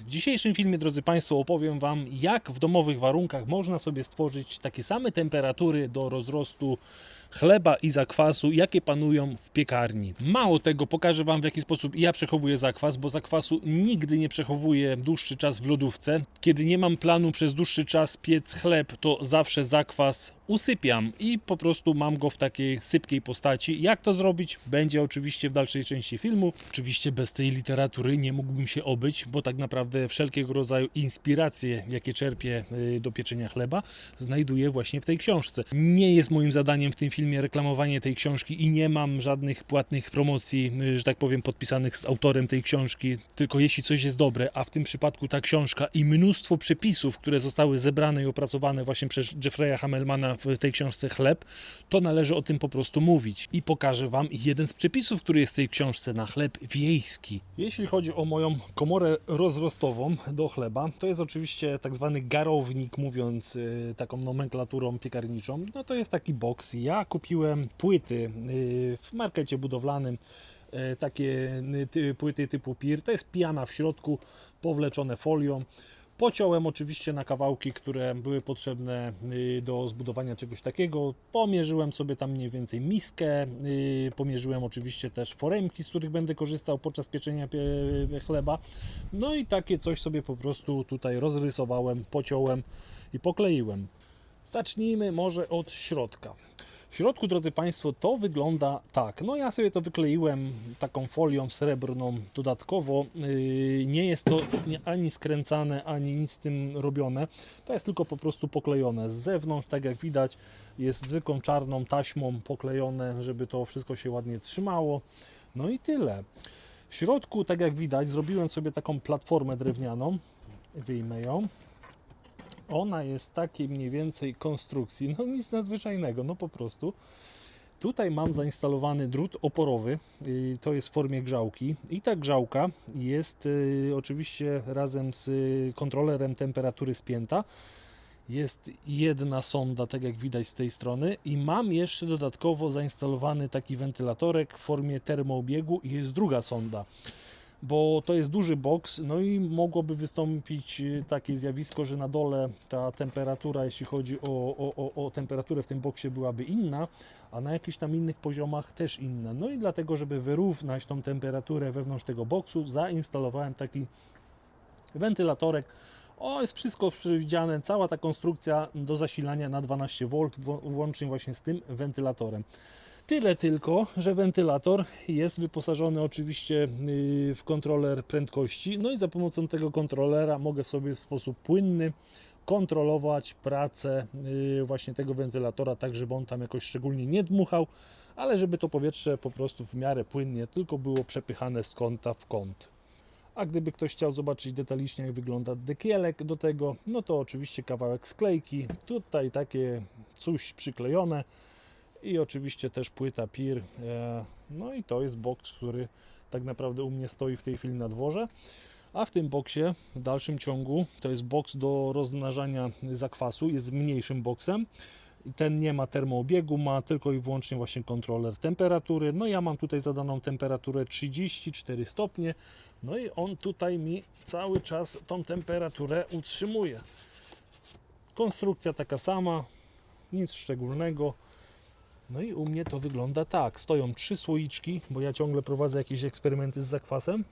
W dzisiejszym filmie, drodzy Państwo, opowiem Wam, jak w domowych warunkach można sobie stworzyć takie same temperatury do rozrostu chleba i zakwasu, jakie panują w piekarni. Mało tego, pokażę Wam w jaki sposób ja przechowuję zakwas, bo zakwasu nigdy nie przechowuję dłuższy czas w lodówce. Kiedy nie mam planu przez dłuższy czas piec chleb, to zawsze zakwas usypiam i po prostu mam go w takiej sypkiej postaci. Jak to zrobić? Będzie oczywiście w dalszej części filmu. Oczywiście bez tej literatury nie mógłbym się obyć, bo tak naprawdę wszelkiego rodzaju inspiracje, jakie czerpię y, do pieczenia chleba, znajduję właśnie w tej książce. Nie jest moim zadaniem w tym filmie reklamowanie tej książki i nie mam żadnych płatnych promocji, y, że tak powiem, podpisanych z autorem tej książki, tylko jeśli coś jest dobre, a w tym przypadku ta książka i mnóstwo przepisów, które zostały zebrane i opracowane właśnie przez Jeffrey'a Hamelmana w tej książce Chleb, to należy o tym po prostu mówić. I pokażę Wam jeden z przepisów, który jest w tej książce na chleb wiejski. Jeśli chodzi o moją komorę rozrostową do chleba, to jest oczywiście tak zwany garownik, mówiąc y, taką nomenklaturą piekarniczą. No to jest taki boks. Ja kupiłem płyty y, w markecie budowlanym e, takie y, ty, płyty typu PIR. To jest piana w środku, powleczone folią. Pociąłem oczywiście na kawałki, które były potrzebne y, do zbudowania czegoś takiego. Pomierzyłem sobie tam mniej więcej miskę, y, pomierzyłem oczywiście też foremki, z których będę korzystał podczas pieczenia pie- chleba. No i takie coś sobie po prostu tutaj rozrysowałem, pociąłem i pokleiłem. Zacznijmy może od środka. W środku, drodzy Państwo, to wygląda tak. No ja sobie to wykleiłem taką folią srebrną dodatkowo. Yy, Nie jest to ani skręcane, ani nic z tym robione. To jest tylko po prostu poklejone. Z zewnątrz, tak jak widać, jest zwykłą czarną taśmą poklejone, żeby to wszystko się ładnie trzymało. No i tyle. W środku, tak jak widać, zrobiłem sobie taką platformę drewnianą. Wyjmę ją. Ona jest takiej mniej więcej konstrukcji, no nic nadzwyczajnego, no po prostu. Tutaj mam zainstalowany drut oporowy, yy, to jest w formie grzałki i ta grzałka jest yy, oczywiście razem z kontrolerem temperatury spięta. Jest jedna sonda, tak jak widać z tej strony i mam jeszcze dodatkowo zainstalowany taki wentylatorek w formie termoobiegu i jest druga sonda bo to jest duży boks, no i mogłoby wystąpić y, takie zjawisko, że na dole ta temperatura, jeśli chodzi o, o, o, o temperaturę w tym boksie byłaby inna, a na jakichś tam innych poziomach też inna. No i dlatego, żeby wyrównać tą temperaturę wewnątrz tego boksu, zainstalowałem taki wentylatorek. O, jest wszystko przewidziane, cała ta konstrukcja do zasilania na 12 V, wło- włącznie właśnie z tym wentylatorem. Tyle tylko, że wentylator jest wyposażony oczywiście yy, w kontroler prędkości, no i za pomocą tego kontrolera mogę sobie w sposób płynny kontrolować pracę yy, właśnie tego wentylatora, tak żeby on tam jakoś szczególnie nie dmuchał, ale żeby to powietrze po prostu w miarę płynnie tylko było przepychane z kąta w kąt. A gdyby ktoś chciał zobaczyć detalicznie, jak wygląda dekielek do tego, no to oczywiście kawałek sklejki, tutaj takie coś przyklejone i oczywiście też płyta PIR. e, No i to jest boks, który tak naprawdę u mnie stoi w tej chwili na dworze. A w tym boksie w dalszym ciągu to jest boks do rozmnażania zakwasu, jest mniejszym boksem. Ten nie ma termoobiegu, ma tylko i wyłącznie właśnie kontroler temperatury. No ja mam tutaj zadaną temperaturę 34 stopnie. No i on tutaj mi cały czas tą temperaturę utrzymuje. Konstrukcja taka sama, nic szczególnego. No i u mnie to wygląda tak. Stoją trzy słoiczki, bo ja ciągle prowadzę jakieś eksperymenty z zakwasem.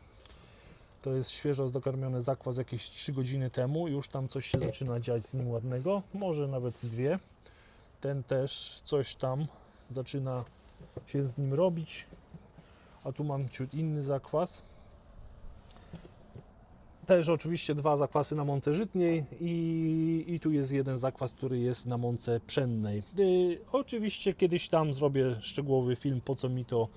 To jest świeżo zdokarmiony zakwas jakieś 3 godziny temu. Już tam coś się zaczyna dziać z nim ładnego. Może nawet dwie. Ten też coś tam zaczyna się z nim robić. A tu mam ciut inny zakwas. Też oczywiście dwa zakwasy na mące żytniej i, i tu jest jeden zakwas, który jest na mące pszennej. Y, oczywiście kiedyś tam zrobię szczegółowy film, po co mi to,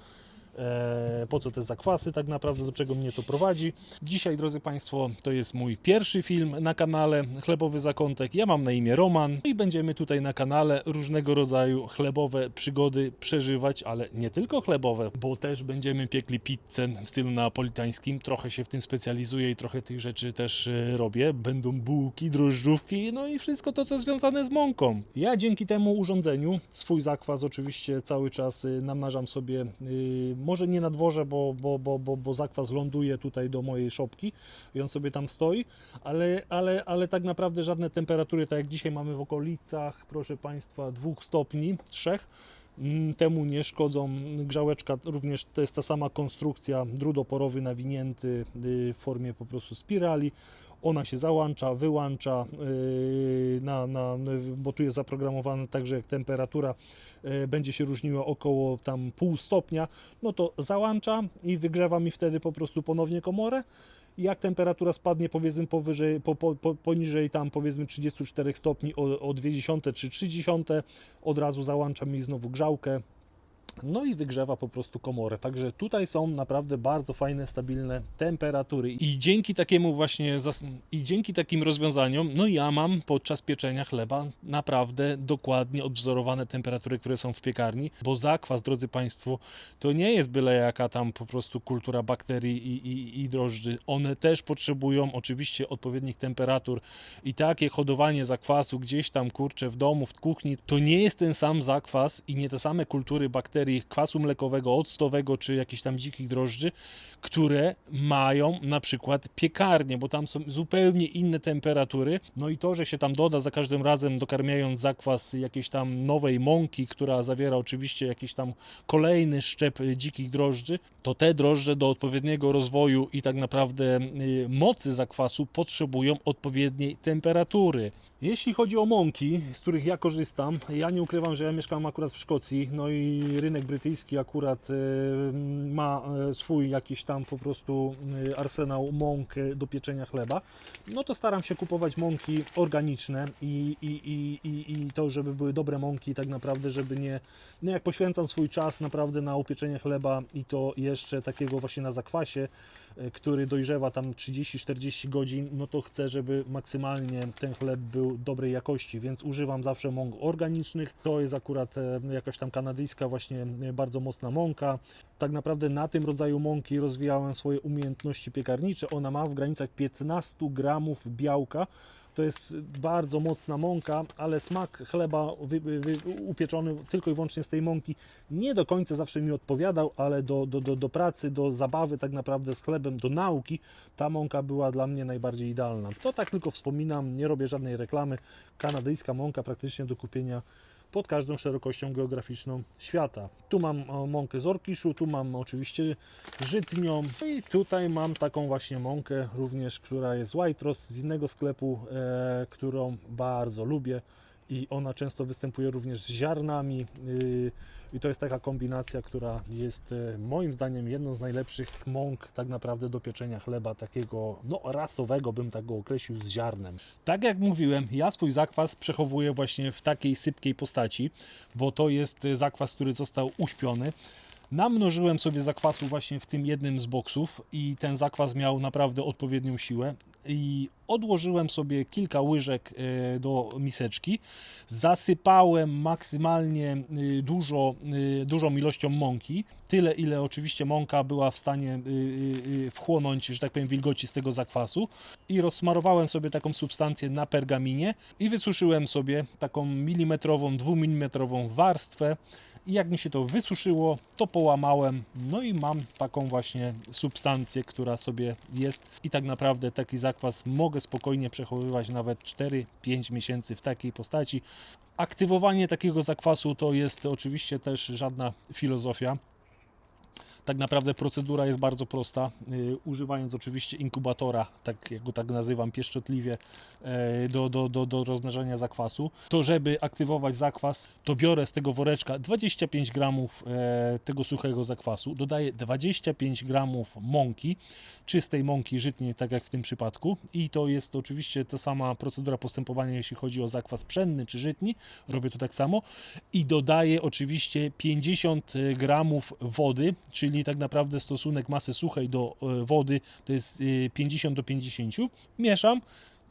po co te zakwasy tak naprawdę, do czego mnie to prowadzi. Dzisiaj, drodzy Państwo, to jest mój pierwszy film na kanale Chlebowy Zakątek. Ja mam na imię Roman i będziemy tutaj na kanale różnego rodzaju chlebowe przygody przeżywać, ale nie tylko chlebowe, bo też będziemy piekli pizzę w stylu neapolitańskim. Trochę się w tym specjalizuję i trochę tych rzeczy też e, robię. Będą bułki, drożdżówki, no i wszystko to, co związane z mąką. Ja dzięki temu urządzeniu swój zakwas oczywiście cały czas y, namnażam sobie może nie na dworze, bo, bo, bo, bo, bo zakwas ląduje tutaj do mojej szopki i on sobie tam stoi, ale, ale, ale tak naprawdę żadne temperatury, tak jak dzisiaj mamy w okolicach, proszę Państwa, dwóch stopni, trzech, mm, temu nie szkodzą. Grzałeczka również to jest ta sama konstrukcja, drut oporowy nawinięty y, w formie po prostu spirali. Ona się załącza, wyłącza, yy, na, na, bo tu jest zaprogramowane tak, że jak temperatura yy, będzie się różniła około tam pół stopnia, no to załącza i wygrzewa mi wtedy po prostu ponownie komorę. Jak temperatura spadnie powiedzmy powyżej, po, po, po, poniżej tam powiedzmy 34 stopni o, o 0,2 czy 0,3, od razu załącza mi znowu grzałkę. No i wygrzewa po prostu komorę. Także tutaj są naprawdę bardzo fajne, stabilne temperatury. I dzięki takiemu właśnie i dzięki takim rozwiązaniom, no ja mam podczas pieczenia chleba naprawdę dokładnie odwzorowane temperatury, które są w piekarni, bo zakwas, drodzy Państwo, to nie jest byle jaka tam po prostu kultura bakterii i, i, i drożdży. One też potrzebują oczywiście odpowiednich temperatur i takie hodowanie zakwasu gdzieś tam, kurczę, w domu, w kuchni, to nie jest ten sam zakwas i nie te same kultury bakterii kwasu mlekowego, octowego czy jakichś tam dzikich drożdży, które mają na przykład piekarnie, bo tam są zupełnie inne temperatury. No i to, że się tam doda za każdym razem, dokarmiając zakwas jakiejś tam nowej mąki, która zawiera oczywiście jakiś tam kolejny szczep dzikich drożdży, to te drożdże do odpowiedniego rozwoju i tak naprawdę y, mocy zakwasu potrzebują odpowiedniej temperatury. Jeśli chodzi o mąki, z których ja korzystam, ja nie ukrywam, że ja mieszkam akurat w Szkocji, no i rynek brytyjski akurat y, ma y, swój jakiś tam po prostu y, arsenał mąk do pieczenia chleba, no to staram się kupować mąki organiczne i, i, i, i, i to, żeby były dobre mąki, tak naprawdę, żeby nie, no jak poświęcam swój czas naprawdę na upieczenie chleba i to jeszcze takiego właśnie na zakwasie, który dojrzewa tam 30-40 godzin, no to chcę, żeby maksymalnie ten chleb był dobrej jakości, więc używam zawsze mąk organicznych. To jest akurat e, jakaś tam kanadyjska właśnie e, bardzo mocna mąka. Tak naprawdę na tym rodzaju mąki rozwijałem swoje umiejętności piekarnicze. Ona ma w granicach 15 gramów białka. To jest bardzo mocna mąka, ale smak chleba wy, wy, upieczony tylko i wyłącznie z tej mąki nie do końca zawsze mi odpowiadał, ale do, do, do, do pracy, do zabawy tak naprawdę z chlebem, do nauki, ta mąka była dla mnie najbardziej idealna. To tak tylko wspominam, nie robię żadnej reklamy. Kanadyjska mąka praktycznie do kupienia pod każdą szerokością geograficzną świata. Tu mam o, mąkę z orkiszu, tu mam oczywiście żytnią i tutaj mam taką właśnie mąkę również, która jest White Roast z innego sklepu, e, którą bardzo lubię i ona często występuje również z ziarnami yy, i to jest taka kombinacja, która jest e, moim zdaniem jedną z najlepszych mąk tak naprawdę do pieczenia chleba takiego no rasowego bym tak go określił z ziarnem. Tak jak mówiłem, ja swój zakwas przechowuję właśnie w takiej sypkiej postaci, bo to jest e, zakwas, który został uśpiony. Namnożyłem sobie zakwasu właśnie w tym jednym z boksów i ten zakwas miał naprawdę odpowiednią siłę i odłożyłem sobie kilka łyżek e, do miseczki, zasypałem maksymalnie e, dużo, e, dużą ilością mąki, tyle ile oczywiście mąka była w stanie wchłonąć, że tak powiem, wilgoci z tego zakwasu. I rozsmarowałem sobie taką substancję na pergaminie i wysuszyłem sobie taką milimetrową, dwumilimetrową warstwę. I jak mi się to wysuszyło, to połamałem, no i mam taką właśnie substancję, która sobie jest. I tak naprawdę taki zakwas mogę spokojnie przechowywać nawet 4-5 miesięcy w takiej postaci. Aktywowanie takiego zakwasu to jest oczywiście też żadna filozofia. Tak naprawdę procedura jest bardzo prosta. Yy, używając oczywiście inkubatora, tak jak go tak nazywam pieszczotliwie, yy, do, do, do, do rozmnażania zakwasu, to żeby aktywować zakwas, to biorę z tego woreczka 25 gramów yy, tego suchego zakwasu, dodaję 25 gramów mąki, czystej mąki żytniej, tak jak w tym przypadku. I to jest oczywiście ta sama procedura postępowania, jeśli chodzi o zakwas pszenny czy żytni, robię to tak samo. I dodaję oczywiście 50 gramów wody, czyli tak naprawdę stosunek masy suchej do e, wody to jest e, 50 do 50. Mieszam,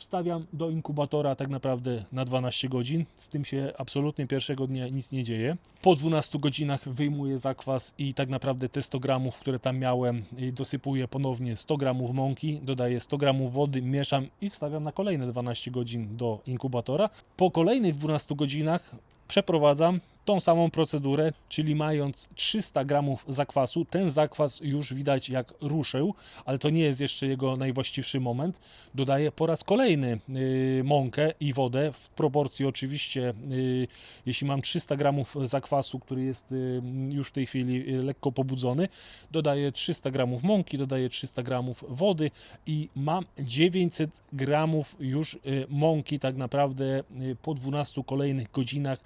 wstawiam do inkubatora tak naprawdę na 12 godzin. Z tym się absolutnie pierwszego dnia nic nie dzieje. Po 12 godzinach wyjmuję zakwas i tak naprawdę te 100 gramów, które tam miałem, y, dosypuję ponownie 100 gramów mąki, dodaję 100 gramów wody, mieszam i wstawiam na kolejne 12 godzin do inkubatora. Po kolejnych 12 godzinach przeprowadzam tą samą procedurę, czyli mając 300 gramów zakwasu, ten zakwas już widać jak ruszył, ale to nie jest jeszcze jego najwłaściwszy moment. Dodaję po raz kolejny y, mąkę i wodę w proporcji oczywiście, y, jeśli mam 300 gramów zakwasu, który jest y, już w tej chwili lekko pobudzony, dodaję 300 gramów mąki, dodaję 300 gramów wody i mam 900 gramów już mąki tak naprawdę po 12 kolejnych godzinach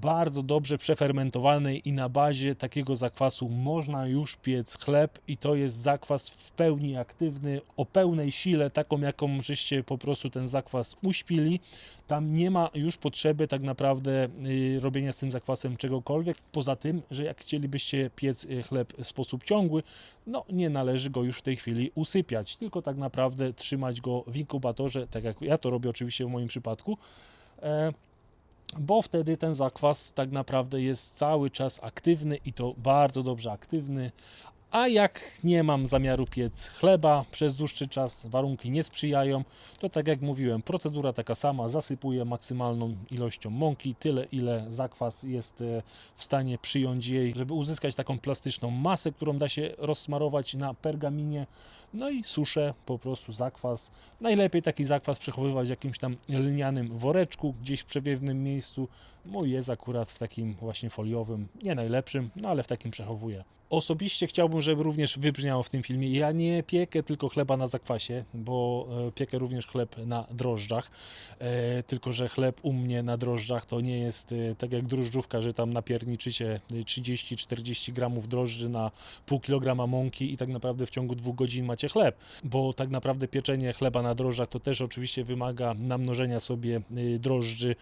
bardzo dobrze przefermentowanej i na bazie takiego zakwasu można już piec chleb i to jest zakwas w pełni aktywny, o pełnej sile, taką jaką żeście po prostu ten zakwas uśpili. Tam nie ma już potrzeby tak naprawdę y, robienia z tym zakwasem czegokolwiek, poza tym, że jak chcielibyście piec y, chleb w sposób ciągły, no nie należy go już w tej chwili usypiać, tylko tak naprawdę trzymać go w inkubatorze, tak jak ja to robię oczywiście w moim przypadku. E, bo wtedy ten zakwas tak naprawdę jest cały czas aktywny i to bardzo dobrze aktywny. A jak nie mam zamiaru piec chleba przez dłuższy czas, warunki nie sprzyjają, to tak jak mówiłem, procedura taka sama, zasypuję maksymalną ilością mąki, tyle ile zakwas jest e, w stanie przyjąć jej, żeby uzyskać taką plastyczną masę, którą da się rozsmarować na pergaminie. No i suszę po prostu zakwas. Najlepiej taki zakwas przechowywać w jakimś tam lnianym woreczku, gdzieś w przewiewnym miejscu. Mój jest akurat w takim właśnie foliowym, nie najlepszym, no ale w takim przechowuję. Osobiście chciałbym, żeby również wybrzmiało w tym filmie. Ja nie piekę tylko chleba na zakwasie, bo e, piekę również chleb na drożdżach. E, tylko, że chleb u mnie na drożdżach to nie jest e, tak jak drożdżówka, że tam napierniczycie e, 30-40 gramów drożdży na pół kilograma mąki i tak naprawdę w ciągu dwóch godzin macie chleb. Bo tak naprawdę pieczenie chleba na drożdżach to też oczywiście wymaga namnożenia sobie drożdży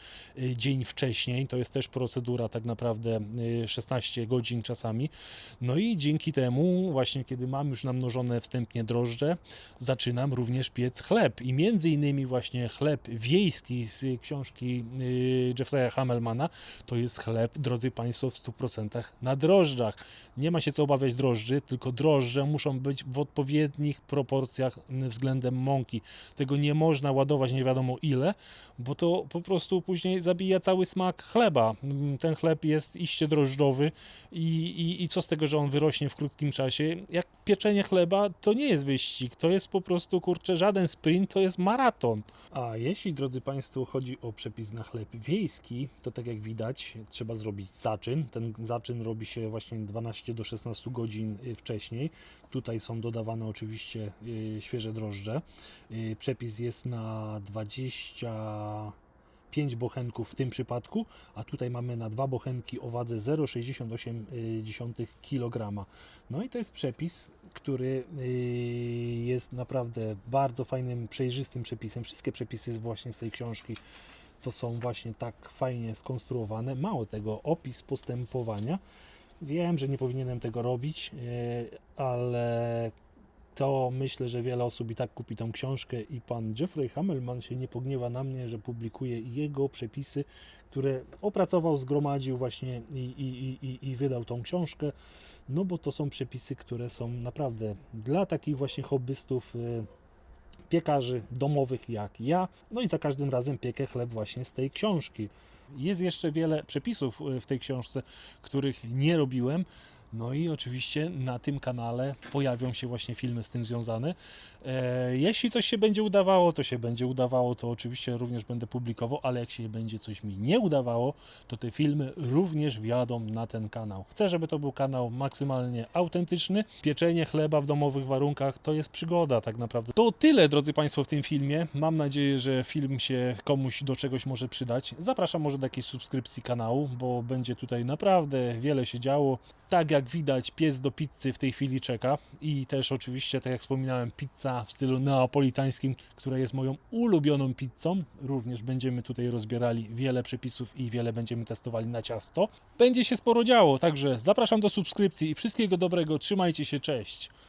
dzień wcześniej. To jest też procedura tak naprawdę e, 16 godzin czasami. No i dzięki temu, właśnie kiedy mam już namnożone wstępnie drożdże, zaczynam również piec chleb. I między innymi właśnie chleb wiejski z książki y, Jeffrey'a Hammelmana to jest chleb, drodzy Państwo, w 100% na drożdżach. Nie ma się co obawiać drożdży, tylko drożdże muszą być w odpowiednich proporcjach względem mąki. Tego nie można ładować nie wiadomo ile, bo to po prostu później zabija cały smak chleba. Ten chleb jest iście drożdżowy i, i, i co z tego, że on wyrośnie w krótkim czasie? Jak pieczenie chleba to nie jest wyścig, to jest po prostu, kurczę, żaden sprint, to jest maraton. A jeśli, drodzy Państwo, chodzi o przepis na chleb wiejski, to tak jak widać, trzeba zrobić zaczyn. Ten zaczyn robi się właśnie 12 do 16 godzin y, wcześniej. Tutaj są dodawane oczywiście y, świeże drożdże. Y, Przepis jest na 20 5 bochenków w tym przypadku, a tutaj mamy na dwa bochenki o wadze 0,68 kg. No i to jest przepis, który y, jest naprawdę bardzo fajnym, przejrzystym przepisem. Wszystkie przepisy właśnie z tej książki to są właśnie tak fajnie skonstruowane. Mało tego, opis postępowania. Wiem, że nie powinienem tego robić, y, ale to myślę, że wiele osób i tak kupi tą książkę i pan Jeffrey Hammelman się nie pogniewa na mnie, że publikuję jego przepisy, które opracował, zgromadził właśnie i, i, i, i wydał tą książkę, no bo to są przepisy, które są naprawdę dla takich właśnie hobbystów, y, piekarzy domowych jak ja, no i za każdym razem piekę chleb właśnie z tej książki. Jest jeszcze wiele przepisów y, w tej książce, których nie robiłem. No i oczywiście na tym kanale pojawią się właśnie filmy z tym związane. E, jeśli coś się będzie udawało, to się będzie udawało, to oczywiście również będę publikował, ale jak się będzie coś mi nie udawało, to te filmy również wjadą na ten kanał. Chcę, żeby to był kanał maksymalnie autentyczny. Pieczenie chleba w domowych warunkach to jest przygoda tak naprawdę. To tyle, drodzy Państwo, w tym filmie. Mam nadzieję, że film się komuś do czegoś może przydać. Zapraszam może do jakiejś subskrypcji kanału, bo będzie tutaj naprawdę wiele się działo. Tak jak widać, piec do pizzy w tej chwili czeka i też oczywiście, tak jak wspominałem, pizza w stylu neapolitańskim, która jest moją ulubioną pizzą. Również będziemy tutaj rozbierali wiele przepisów i wiele będziemy testowali na ciasto. Będzie się sporo działo, także zapraszam do subskrypcji i wszystkiego dobrego. Trzymajcie się, cześć!